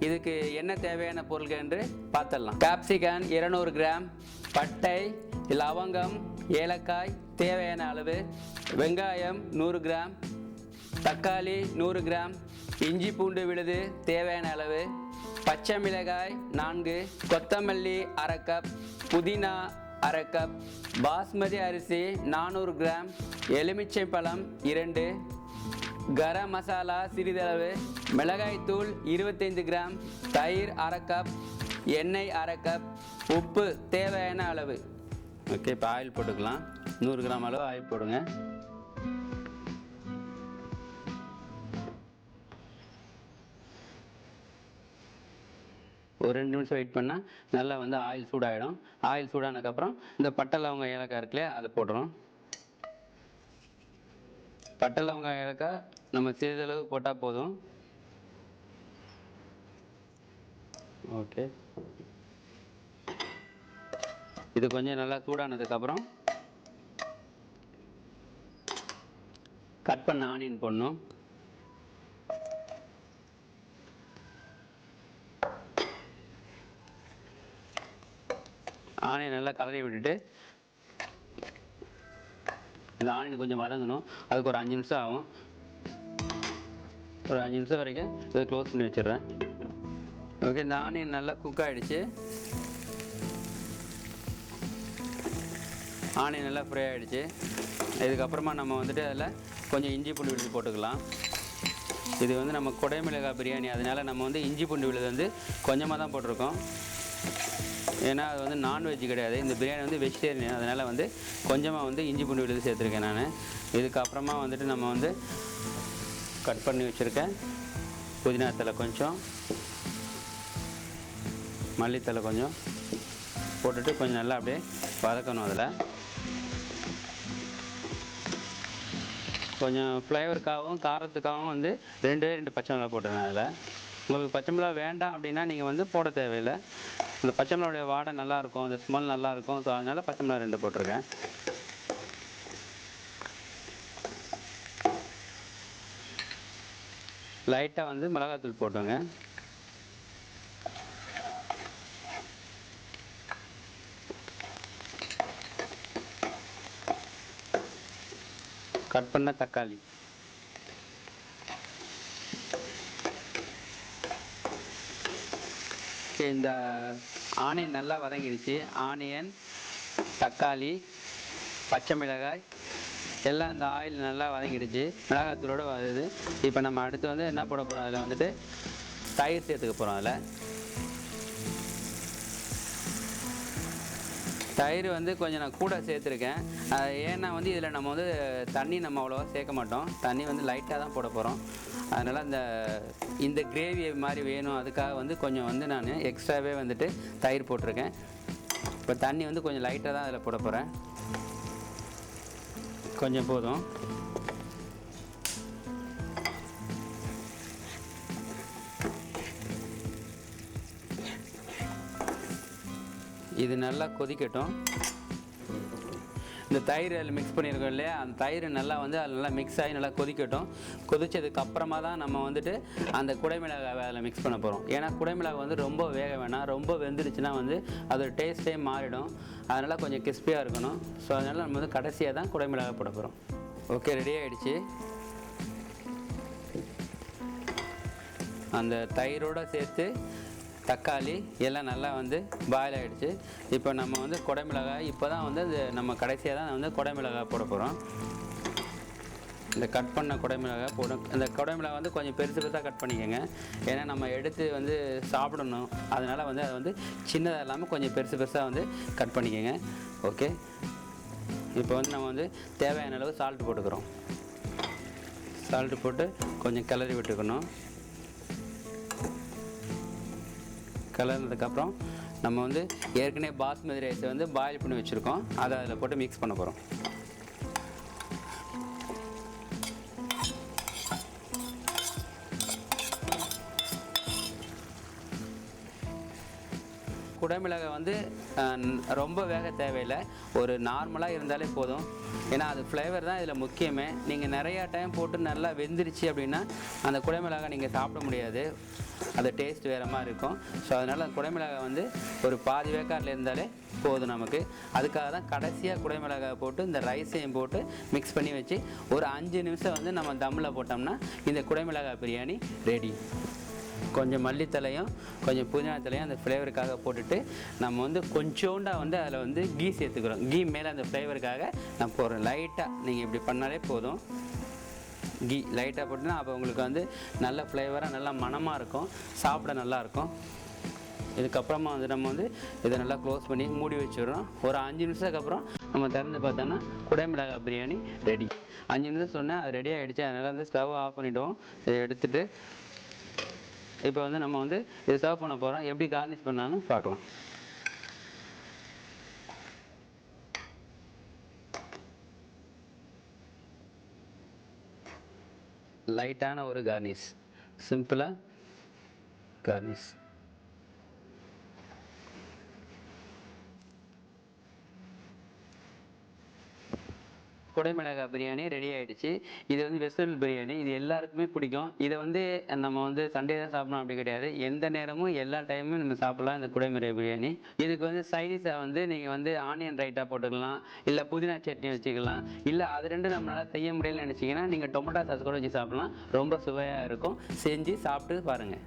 இதுக்கு என்ன தேவையான பொருள்கள் என்று பார்த்துடலாம். கேப்சிகன் இருநூறு கிராம் பட்டை லவங்கம் ஏலக்காய் தேவையான அளவு வெங்காயம் நூறு கிராம் தக்காளி நூறு கிராம் இஞ்சி பூண்டு விழுது தேவையான அளவு பச்சை மிளகாய் நான்கு கொத்தமல்லி அரை கப் புதினா அரை கப் பாஸ்மதி அரிசி நானூறு கிராம் எலுமிச்சை பழம் இரண்டு கரம் மசாலா சிறிதளவு மிளகாய்த்தூள் இருபத்தைந்து கிராம் தயிர் அரை கப் எண்ணெய் அரை கப் உப்பு தேவையான அளவு. ஓகே இப்போ ஆயில் போட்டுக்கலாம். நூறு கிராம் அளவு ஆயில் போடுங்க. ஒரு ரெண்டு நிமிஷம் வெயிட் பண்ணால் நல்லா வந்து ஆயில் சூடாகிடும் ஆயில் சூடானதுக்கப்புறம் இந்த பட்டை லவங்க ஏலக்காய் இருக்குல்லையா அதை போடுறோம் பட்டை லவங்க ஏலக்காய் நம்ம சிறிதளவு போட்டால் போதும். ஓகே. இது கொஞ்சம் நல்லா சூடானதுக்கப்புறம் கட் பண்ண ஆனியன் போடணும். ஆனியன் நல்லா கலரி விட்டுட்டு இந்த ஆனியன் கொஞ்சம் வதங்கணும். அதுக்கு ஒரு அஞ்சு நிமிஷம் ஆகும். ஒரு அஞ்சு நிமிஷம் வரைக்கும் இதை க்ளோஸ் பண்ணி வச்சிடுறேன். ஓகே இந்த ஆனியன் நல்லா குக் ஆகிடுச்சு ஆனியன் நல்லா ஃப்ரை ஆகிடுச்சு இதுக்கப்புறமா நம்ம வந்துட்டு அதில் கொஞ்சம் இஞ்சி பூண்டு விழுது போட்டுக்கலாம். இது வந்து நம்ம குடைமிளகாய் பிரியாணி. அதனால் நம்ம வந்து இஞ்சி பூண்டு விழுது வந்து கொஞ்சமாக தான் போட்டிருக்கோம். ஏன்னா அது வந்து நான்வெஜ் கிடையாது. இந்த பிரியாணி வந்து வெஜிடேரியன் அதனால் வந்து கொஞ்சமாக வந்து இஞ்சி பூண்டு விழுது சேர்த்துருக்கேன் நான். இதுக்கப்புறமா வந்துட்டு நம்ம வந்து கட் பண்ணி வச்சுருக்கேன். புதினா தலை கொஞ்சம். மல்லித்தலை கொஞ்சம். போட்டுட்டு கொஞ்சம் நல்லா அப்படியே வதக்கணும் அதில். கொஞ்சம் ஃப்ளேவருக்காகவும் காரத்துக்காகவும் வந்து ரெண்டே ரெண்டு பச்சை மிளகா போட்டுருந்தேன் அதில். உங்களுக்கு பச்சை மிளகா வேண்டாம் அப்படின்னா நீங்கள் வந்து போட தேவையில்லை. இந்த பச்சை மிளகாவுடைய வாடை நல்லாயிருக்கும் அந்த ஸ்மெல் நல்லாயிருக்கும். ஸோ அதனால் பச்சை மிளகா ரெண்டு போட்டிருக்கேன். லைட்டாக வந்து மிளகாத்தூள் போட்டுங்க கட் பண்ண தக்காளி. இந்த ஆனியன் நல்லா வதங்கிடுச்சு. ஆனியன் தக்காளி பச்சை மிளகாய் எல்லாம் இந்த ஆயில் நல்லா வதங்கிடுச்சு. மிளகாத்தூளோட வருது இப்போ நம்ம அடுத்து வந்து என்ன போட போகிறோம் அதில் வந்துட்டு தயிர் சேர்த்துக்க போகிறோம் அதில். தயிர் வந்து கொஞ்சம் நான் கூட சேர்த்துருக்கேன். அது ஏன்னா வந்து இதில் நம்ம வந்து தண்ணி நம்ம அவ்வளோவா சேர்க்க மாட்டோம். தண்ணி வந்து லைட்டாக தான் போட போகிறோம் அதனால் அந்த இந்த கிரேவி மாதிரி வேணும். அதுக்காக வந்து கொஞ்சம் வந்து நான் எக்ஸ்ட்ராவே வந்துட்டு தயிர் போட்டிருக்கேன். இப்போ தண்ணி வந்து கொஞ்சம் லைட்டாக தான் அதில் போட போகிறேன் கொஞ்சம் போதும். இது நல்லா கொதிக்கட்டும். இந்த தயிர் அதில் மிக்ஸ் பண்ணியிருக்கோம் இல்லையா? அந்த தயிர் நல்லா வந்து அதில் நல்லா மிக்ஸ் ஆகி நல்லா கொதிக்கட்டும். கொதிச்சதுக்கு அப்புறமா தான் நம்ம வந்துட்டு அந்த குடைமிளகாவை அதில் மிக்ஸ் பண்ண போகிறோம் ஏன்னா குடைமிளகா வந்து ரொம்ப வேக வேணாம். ரொம்ப வெந்துருச்சுன்னா வந்து அதோட டேஸ்ட்டே மாறிடும். அதனால் கொஞ்சம் கிறிஸ்பியாக இருக்கணும். ஸோ அதனால் நம்ம வந்து கடைசியாக தான் குடைமிளகா போட போகிறோம் ஓகே ரெடி ஆகிடுச்சு அந்த தயிரோடு சேர்த்து தக்காளி எல்லாம் நல்லா வந்து பாயில் ஆகிடுச்சு இப்போ நம்ம வந்து குடைமிளகாய் இப்போ தான் வந்து அது நம்ம கடைசியாக தான் வந்து குடைமிளகாய் போட போகிறோம் இந்த கட் பண்ண குடைமிளகாய் போடும் இந்த குடைமிளகாய் வந்து கொஞ்சம் பெருசு பெருசாக கட் பண்ணிக்கோங்க. ஏன்னா நம்ம எடுத்து வந்து சாப்பிடணும். அதனால் வந்து அதை வந்து சின்னதாக இல்லாமல் கொஞ்சம் பெருசு பெருசாக வந்து கட் பண்ணிக்கோங்க. ஓகே இப்போ வந்து நம்ம வந்து தேவையான அளவு சால்ட் போட்டுக்கிறோம். சால்ட்டு போட்டு கொஞ்சம் கிளறி விட்டுக்கணும். கலர்னதுக்கப்புறம் நம்ம வந்து ஏற்கனவே பாஸ்மதி ரைஸை வந்து பாயில் பண்ணி வச்சுருக்கோம். அதை அதில் போட்டு மிக்ஸ் பண்ண போகிறோம் குடமிளகை வந்து ரொம்ப வேக தேவையில்லை. ஒரு நார்மலாக இருந்தாலே போதும். ஏன்னா அது ஃப்ளேவர் தான் இதில் முக்கியமே. நீங்கள் நிறையா டைம் போட்டு நல்லா வெந்துருச்சு அப்படின்னா அந்த குடமிளகாய் நீங்கள் சாப்பிட முடியாது. அது டேஸ்ட் வேறு மாதிரி இருக்கும். ஸோ அதனால் அந்த வந்து ஒரு பாதி வேக்காட்டில் இருந்தாலே போதும் நமக்கு. அதுக்காக தான் கடைசியாக குடைமிளகாய் போட்டு இந்த ரைஸையும் போட்டு மிக்ஸ் பண்ணி வச்சு ஒரு அஞ்சு நிமிஷம் வந்து நம்ம தம்மில் போட்டோம்னா இந்த குடைமிளகாய் பிரியாணி ரெடி கொஞ்சம் மல்லித்தலையும் கொஞ்சம் புதினா தலையும் அந்த ஃப்ளேவருக்காக போட்டுட்டு நம்ம வந்து கொஞ்சோண்டாக வந்து அதில் வந்து கீ சேர்த்துக்கிறோம். கீ மேலே அந்த ஃப்ளேவருக்காக நான் போடுறேன். லைட்டாக நீங்கள் இப்படி பண்ணாலே போதும். கீ லைட்டாக போட்டுனா அப்போ உங்களுக்கு வந்து நல்ல ஃப்ளேவராக நல்ல மணமாக இருக்கும். சாப்பிட நல்லாயிருக்கும் இதுக்கப்புறமா வந்து நம்ம வந்து இதை நல்லா க்ளோஸ் பண்ணி மூடி வச்சிடுறோம். ஒரு அஞ்சு நிமிஷத்துக்கு அப்புறம் நம்ம திறந்து பார்த்தோன்னா குடைமிளகாய் பிரியாணி ரெடி அஞ்சு நிமிஷம் சொன்னேன் அது ரெடி ஆகிடுச்சு அதனால் வந்து ஸ்டவ் ஆஃப் பண்ணிவிடுவோம் இதை எடுத்துட்டு இப்போ வந்து நம்ம வந்து இதை சர்வ் பண்ண போகிறோம் எப்படி கார்னிஷ் பண்ணாலும் பார்க்கலாம். லைட்டான ஒரு கார்னிஷ் சிம்பிளாக கார்னிஷ் குடைமிளகாய் பிரியாணி ரெடி ஆகிடுச்சு இது வந்து வெஜிடபிள் பிரியாணி. இது எல்லாருக்குமே பிடிக்கும். இதை வந்து நம்ம வந்து சண்டே தான் சாப்பிடணும் அப்படி கிடையாது. எந்த நேரமும் எல்லா டைமும் நம்ம சாப்பிடலாம் இந்த குடைமிளகாய் பிரியாணி. இதுக்கு வந்து சைடிஷாக வந்து நீங்கள் வந்து ஆனியன் ரைட்டாக போட்டுக்கலாம். இல்லை புதினா சட்னி வச்சுக்கலாம். இல்லை அது ரெண்டும் நம்மளால் செய்ய முடியலன்னு நினச்சிங்கன்னா நீங்கள் டொமேட்டோ சாஸ் கூட வச்சு சாப்பிடலாம். ரொம்ப சுவையாக இருக்கும். செஞ்சு சாப்பிட்டு பாருங்கள்